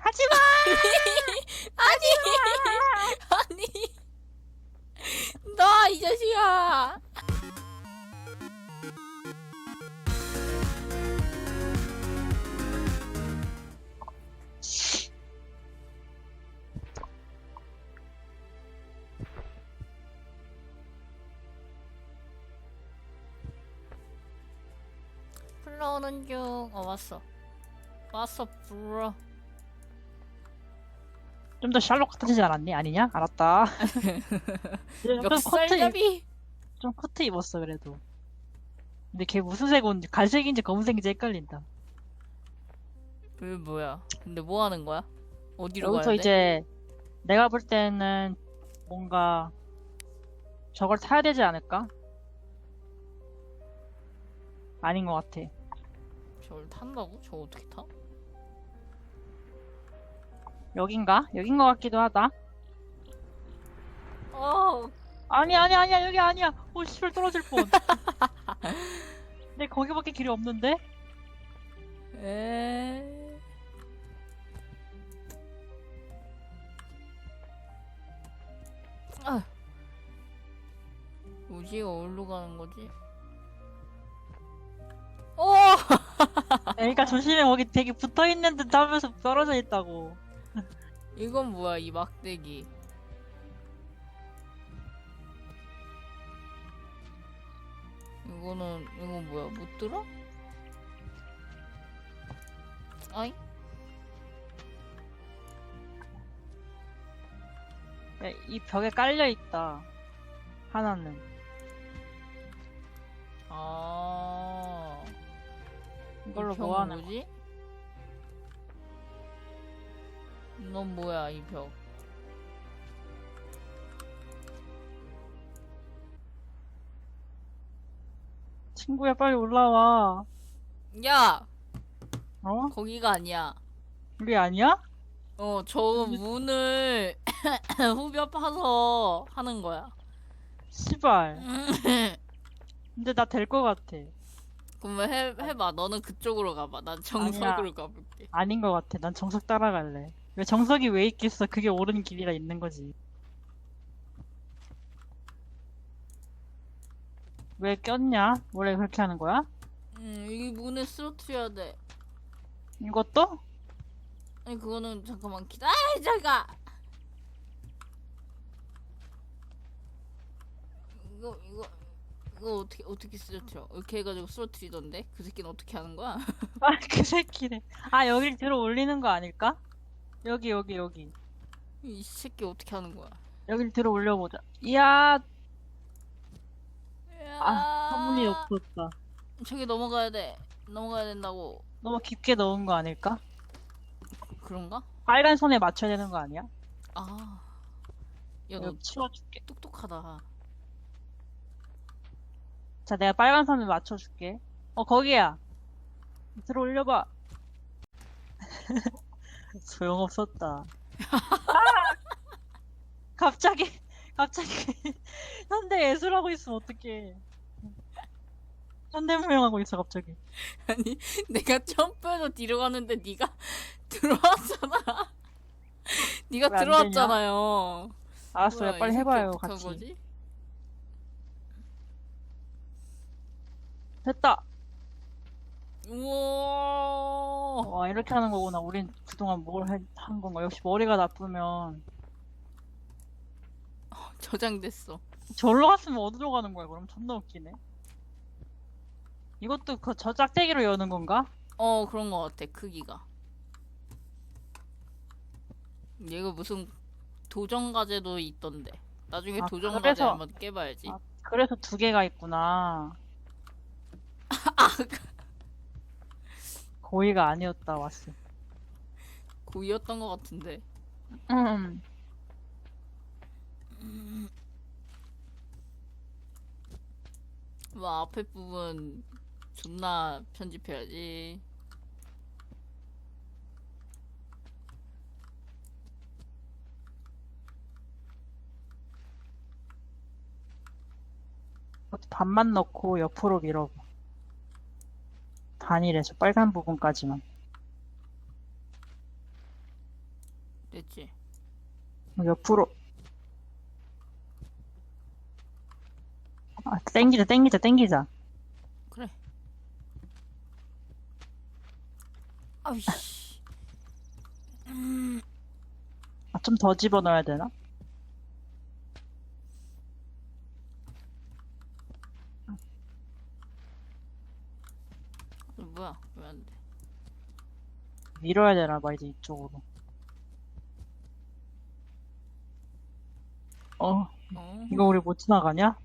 하지마! 아니 너 이 자식아. 불러오는 중. 어 왔어. 왔어 불러 좀 더 샬롯 같아지지 않았니? 아니냐? 알았다. 좀 코트, 입- 멱살잡이 좀 코트 입었어, 그래도. 근데 걔 무슨 색 옷인지, 갈색인지 검은색인지 헷갈린다. 왜 뭐야 근데 뭐 하는 거야 어디로 여기서 가야 돼 이제, 내가 볼 때는 뭔가, 저걸 타야 되지 않을까? 아닌 것 같아. 저걸 탄다고 저거 어떻게 타 여긴가? 여긴 것 같기도 하다. 어 아니, 아니, 아니야, 여기 아니야. 오, 씨발, 떨어질 뻔. 근데 거기밖에 길이 없는데? 에. 아. 뭐지? 어디로 가는 거지? 어! 그러니까 조심해, 거기 되게 붙어 있는 듯 하면서 떨어져 있다고. 이건 뭐야, 이 막대기. 이거는, 이거 뭐야, 못 들어? 아이? 야, 이 벽에 깔려 있다. 하나는. 아. 이걸로 뭐 하는 뭐지? 넌 뭐야 이 벽? 친구야, 빨리 올라와. 야 어? 거기가 아니야. 우리 아니야? 어 저 문을 후벼 파서 하는 거야. 씨발. 근데 나 될 것 같아. 그러면 해 해봐. 너는 그쪽으로 가봐. 난 정석으로 가볼게. 아닌 것 같아. 난 정석 따라갈래. 왜 정석이 왜 있겠어? 그게 옳은 길이라 있는 거지. 왜 꼈냐? 원래 그렇게 하는 거야? 음 여기 문을 쓰러뜨려야 돼. 이것도? 아니 그거는 잠깐만 기다려 잠깐. 이거 이거 이거 어떻게 어떻게 쓰러뜨려? 이렇게 해가지고 쓰러뜨리던데 그 새끼는 어떻게 하는 거야? 아, 그 새끼네. 아, 여길 들어 올리는 거 아닐까? 여기, 여기, 여기. 이 새끼 어떻게 하는 거야? 여길 들어 올려보자. 이야, 아, 아, 한문이 없었다. 저기 넘어가야 돼. 넘어가야 된다고. 너무 깊게 넣은 거 아닐까? 그런가? 빨간 손에 맞춰야 되는 거 아니야? 아, 야 너 이거 치워줄게. 똑똑하다. 자, 내가 빨간 선을 맞춰줄게. 어, 거기야. 들어 올려봐. 소용없었다. 아! 갑자기, 갑자기, 현대 예술하고 있으면 어떡해. 현대무용하고 있어, 갑자기. 아니 내가 점프해서 뒤로 가는데 네가 들어왔잖아. 네가 왜안 들어왔잖아요. 알았어요, 뭐야, 빨리 이 새끼 해봐요, 어떡한 같이. 거지? 됐다. 우와. 와, 이렇게 하는 거구나. 우린 그동안 뭘한 건가. 역시 머리가 나쁘면. 저장됐어. 절로 갔으면 어디로 가는 거야, 그럼? 존나 웃기네. 이것도 그 저 짝대기로 여는 건가? 어 그런 거 같아 크기가. 얘가 무슨 도전 과제도 있던데. 나중에 아, 도전 과제 그래서- 한번 깨봐야지. 아, 그래서 두 개가 있구나. 고의가 아니었다, 왔어. 고이였던 것 같은데. 음. 와 앞에 부분 존나 편집해야지. 반만 넣고 옆으로 밀어 저 빨간 부분까지만. 됐지? 옆으로. 아, 땡기자, 땡기자, 땡기자. 그래. 아이씨. 아, 좀 더 집어넣어야 되나? 이거 뭐야? 왜 안 돼? 밀어야 되나 봐, 이제 이쪽으로. 어, 어? 이거 우리 못 지나가냐?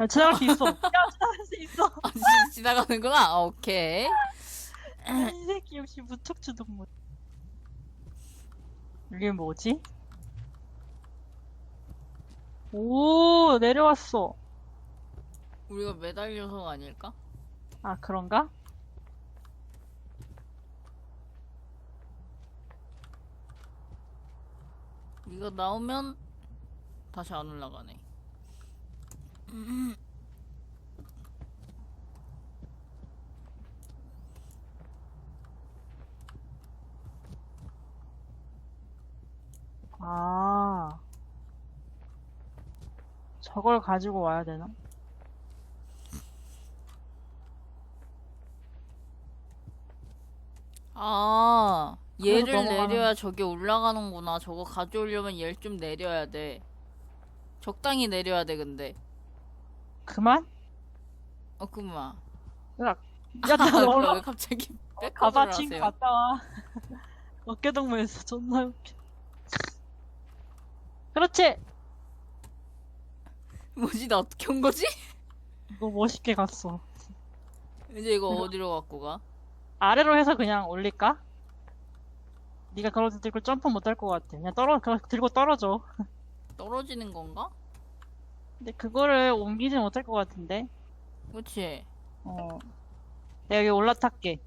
야, 지나갈 수 있어. 야, 지나갈 수 있어. 아, 지- 지나가는구나. 아, 오케이. 이 새끼 역시 무척추동물. 이게 뭐지? 오, 내려왔어. 우리가 매달려서가 아닐까? 아, 그런가? 우리가 나오면 다시 안 올라가네. 음. 아. 저걸 가지고 와야 되나? 아, 얘를 넘어가는 내려야 저게 올라가는구나. 저거 가져오려면 얘를 좀 내려야 돼. 적당히 내려야 돼, 근데. 그만? 어, 그만. 야, 야, 나 왜 올라. 갑자기 가봐, 백업을 친구 하세요? 갔다 와. 어깨동무에서 존나 웃겨. 그렇지! 뭐지, 나 어떻게 온 거지? 너 멋있게 갔어. 이제 이거 어디로 갖고 가? 아래로 해서 그냥 올릴까? 네가 그걸 들고 점프 못 할 것 같아. 그냥 떨어, 그거 들고 떨어져. 떨어지는 건가? 근데 그거를 옮기지 못할 것 같은데. 그치? 어. 내가 여기 올라탈게.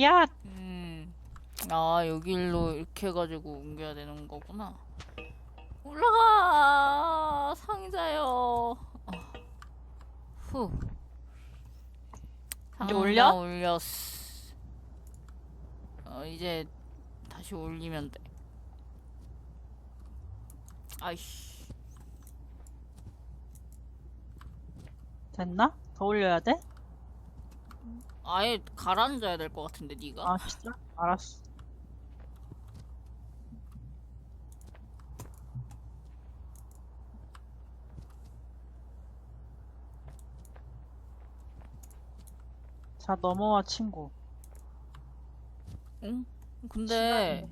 야! 음. 아, 여기로 이렇게 해가지고 옮겨야 되는 거구나. 올라가! 상자요. 어. 후. 이제 상자 올려? 올렸어. 어, 이제 다시 올리면 돼. 아이씨. 됐나? 더 올려야 돼? 아예 가라앉아야 될 것 같은데, 니가? 아, 진짜? 알았어. 자, 넘어와, 친구. 응? 근데,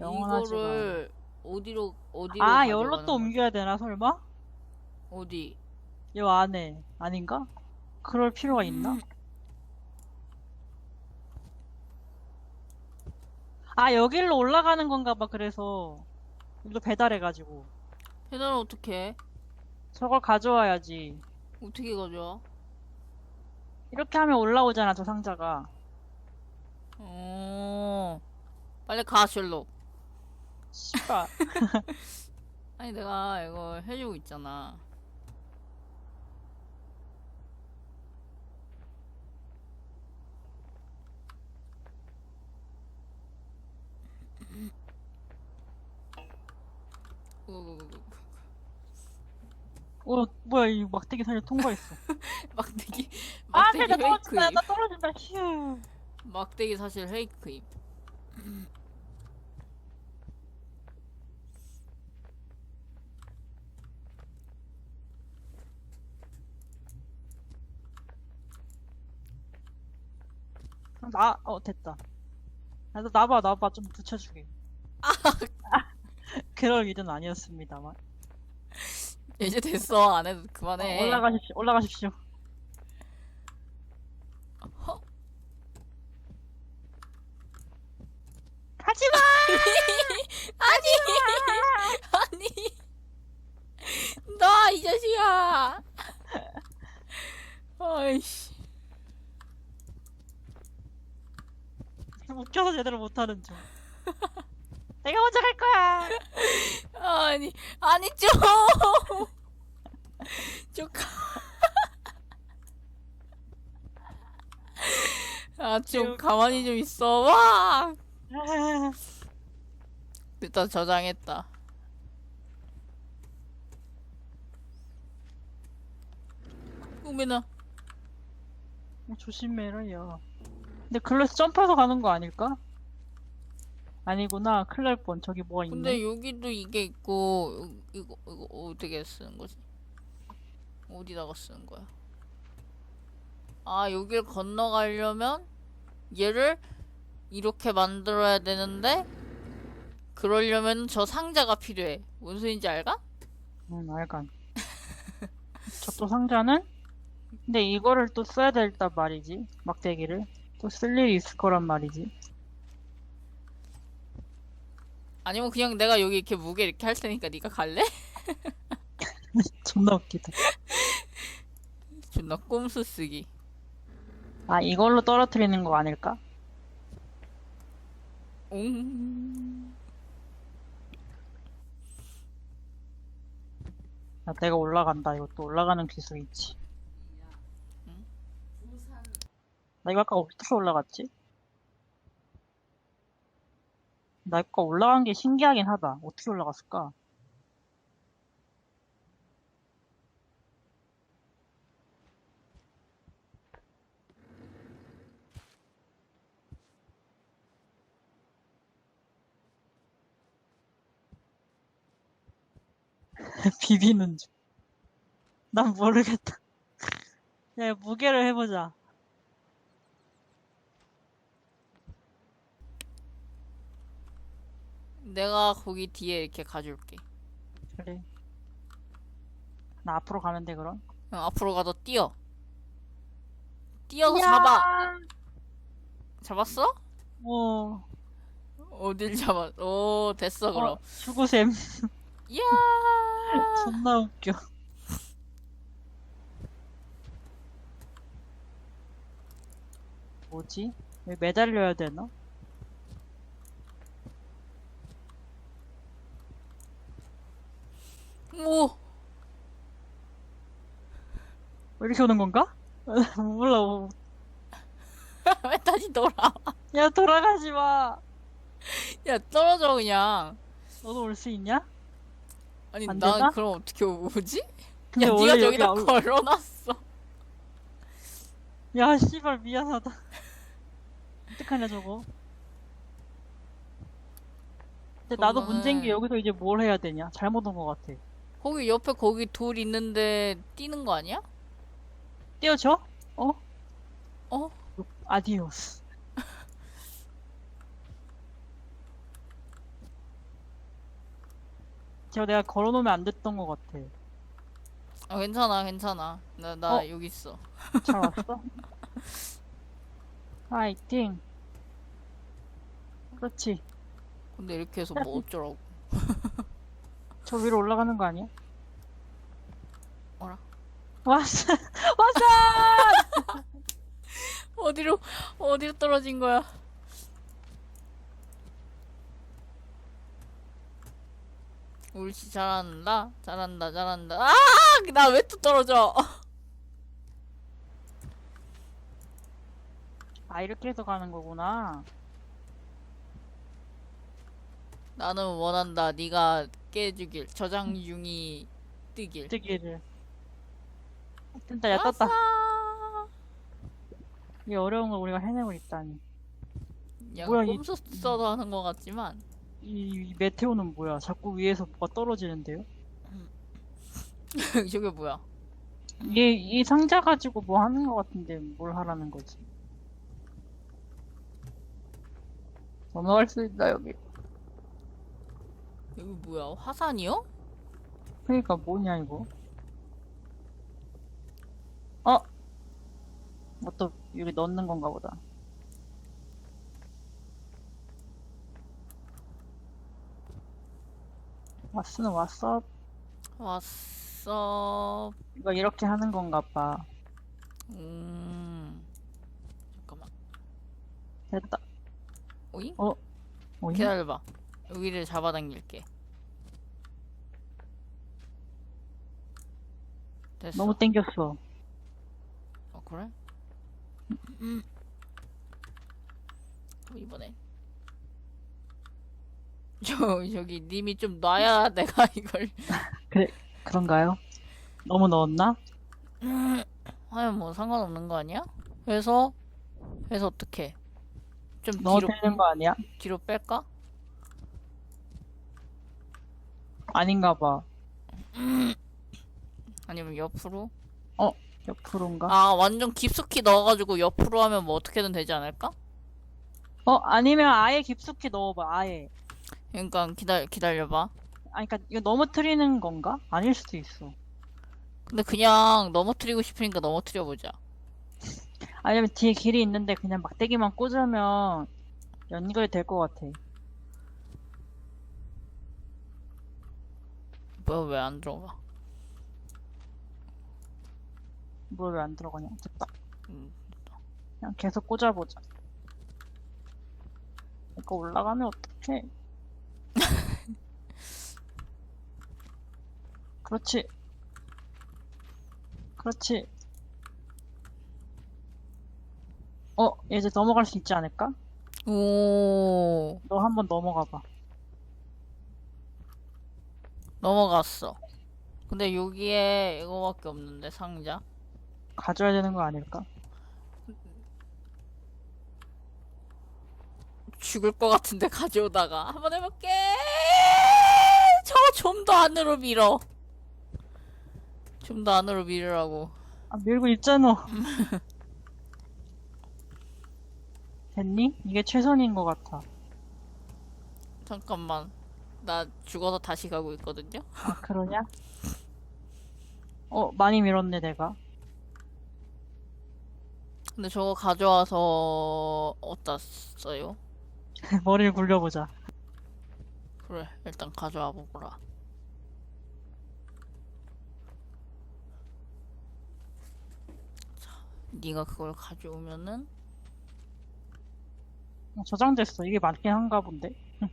영원하지 마. 이거를 어디로, 어디로 아, 가져가는 열로 또 거야? 옮겨야 되나, 설마? 어디? 요 안에. 아닌가? 그럴 필요가 있나? 아, 여길로 올라가는 건가 봐, 그래서. 이거 배달해가지고. 배달 어떻게 해? 저걸 가져와야지. 어떻게 가져와? 이렇게 하면 올라오잖아, 저 상자가. 어, 빨리 가, 셜록. 씨발. 아니, 내가 이거 해주고 있잖아. 어, 뭐야, 이 막대기 살려 통과했어. 막대기, 아, 막대기 나 떨어진다. 나 떨어진다, 휴. 막대기 사실 페이크임. 나, 어, 됐다. 나도 나봐, 나봐, 좀 붙여주게. 그럴 일은 아니었습니다만. 이제 됐어. 안 해도 그만해. 어, 올라가십시오, 올라가십시오. 가지마! 아니, 너 이 자식아. 아이씨. 웃겨서 제대로 못하는 중. 내가 먼저 갈 거야! 아니, 아니, 좀! 좀 가. 아, 좀 가만히 좀 있어. 와! 일단 저장했다. 어, 조심해라, 야. 근데 글래스 점프해서 가는 거 아닐까? 아니구나. 큰일 날 뻔. 저기 뭐가 있네. 근데 여기도 이게 있고 요- 이거 이거 어떻게 쓰는 거지? 어디다가 쓰는 거야? 아 여길 건너가려면 얘를 이렇게 만들어야 되는데 그러려면 저 상자가 필요해. 뭔 소린지 알까? 응, 알간. 저 또 상자는? 근데 이거를 또 써야 된단 말이지. 막대기를. 또 쓸 일이 있을 거란 말이지. 아니면 그냥 내가 여기 이렇게 무게 이렇게 할 테니까 네가 갈래? 존나 웃기다. 존나 꼼수 쓰기. 아, 이걸로 떨어뜨리는 거 아닐까? 옹. 야, 내가 올라간다. 이것도 올라가는 기술 있지. 나 이거 아까 어떻게 올라갔지? 나 아까 올라간 게 신기하긴 하다. 어떻게 올라갔을까? 비비는 중. 난 모르겠다. 야, 무게를 해보자. 내가 거기 뒤에 이렇게 가줄게. 그래. 나 앞으로 가면 돼, 그럼? 응, 앞으로 가서 뛰어. 뛰어서 잡아. 잡았어? 어, 어딜 잡아? 오, 됐어, 그럼. 어, 죽으셈. 이야! 존나 웃겨. 뭐지? 왜 매달려야 되나? 오! 왜 이렇게 오는 건가? 몰라. 뭐. 왜 다시 돌아와? 야, 돌아가지 마. 야, 떨어져, 그냥. 너도 올 수 있냐? 아니, 안난 되나? 그럼 어떻게 오지? 근데 야, 원래 네가 여기 저기다 안- 걸어놨어. 야, 씨발, 미안하다. 어떡하냐, 저거. 근데 나도 문제인 게 여기서 이제 뭘 해야 되냐? 잘못 온 것 같아. 거기 옆에 거기 돌 있는데 뛰는 거 아니야? 띄워줘? 어? 어? 아디오스. 제가 내가 걸어놓으면 안 됐던 것 같아. 아, 괜찮아, 괜찮아. 나, 나 어? 여기 있어. 잘 왔어? 파이팅. 그렇지. 근데 이렇게 해서 뭐 어쩌라고. 저 위로 올라가는 거 아니야? 어라? 왔어! 왔어! 어디로, 어디로 떨어진 거야? 옳지, 잘한다. 잘한다, 잘한다. 아! 나 왜 또 떨어져? 아, 이렇게 해서 가는 거구나. 나는 원한다. 네가 깨주길. 저장 중이 뜨길. 뜨기를. 뜬다, 야, 떴다. 아싸! 이 어려운 걸 우리가 해내고 있다니. 약간 뭐야, 이- 꼼수 써도 하는 것 같지만. 이, 이 메테오는 뭐야? 자꾸 위에서 뭐가 떨어지는데요? 저게 뭐야? 이게, 이 상자 가지고 뭐 하는 것 같은데 뭘 하라는 거지? 넘어갈 수 있다, 여기. 여기 뭐야? 화산이요? 그니까 뭐냐, 이거? 어? 뭐또 여기 넣는 건가 보다. 왔으는 왔어. 왔어. 이거 이렇게 하는 건가 봐. 음. 잠깐만. 됐다. 오잉? 어? 뭐냐? 기다려봐. 여기를 잡아당길게. 됐어. 너무 땡겼어. 어, 그래? 음. 그럼 이번에 저 저기 님이 좀 놔야 내가 이걸 그런가요? 너무 넣었나? 하면 뭐 상관없는 거 아니야? 그래서 그래서 어떻게? 좀 뒤로 넣어드리는 거 아니야? 뒤로 뺄까? 아닌가 봐. 아니면 옆으로? 옆으로인가? 아 완전 깊숙이 넣어가지고 옆으로 하면 뭐 어떻게든 되지 않을까? 어, 아니면 아예 깊숙이 넣어봐, 아예. 그러니까 기다 기다려봐. 아니, 그니까, 이거 넘어뜨리는 건가? 아닐 수도 있어. 근데 그냥 넘어뜨리고 싶으니까 넘어뜨려 보자. 아니면 뒤에 길이 있는데 그냥 막대기만 꽂으면 연결될 것 같아. 뭐야 왜 안 들어가? 뭘왜안 들어가냐? 됐다. 음. 그냥 계속 꽂아보자. 이거 올라가면 어떡해? 그렇지. 그렇지. 어, 이제 넘어갈 수 있지 않을까? 오 너 한번 넘어가 봐. 넘어갔어. 근데 여기에 이거밖에 없는데 상자. 가져야 되는 거 아닐까? 죽을 것 같은데 가져오다가 한번 해볼게. 저거 좀 더 안으로 밀어. 좀 더 안으로 밀으라고. 아, 밀고 있잖아. 됐니? 이게 최선인 것 같아. 잠깐만. 나 죽어서 다시 가고 있거든요. 아, 그러냐? 어, 많이 밀었네, 내가. 근데 저거 가져와서 어디다 써요? 머리를 굴려보자. 그래, 일단 가져와 보거라. 자, 네가 그걸 가져오면은 어, 저장됐어. 이게 맞긴 한가 본데.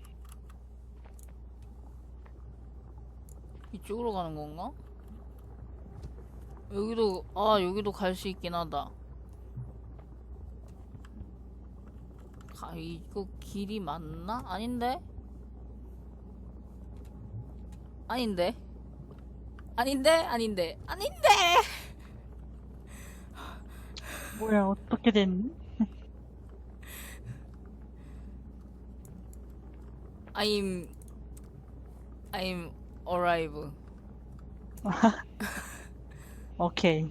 이쪽으로 가는 건가? 여기도 아 여기도 갈 수 있긴 하다. 가, 이거 길이 맞나? 아닌데? 아닌데? 아닌데? 아닌데? 아닌데? 뭐야, 어떻게 됐니? I'm I'm alive. 오케이.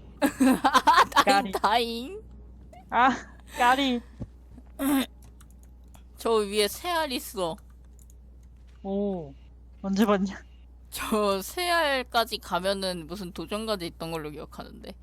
까리. dying. 아, 까리. 저 위에 새알 있어. 오, 언제 봤냐? 저 새알까지 가면은 무슨 도전까지 있던 걸로 기억하는데.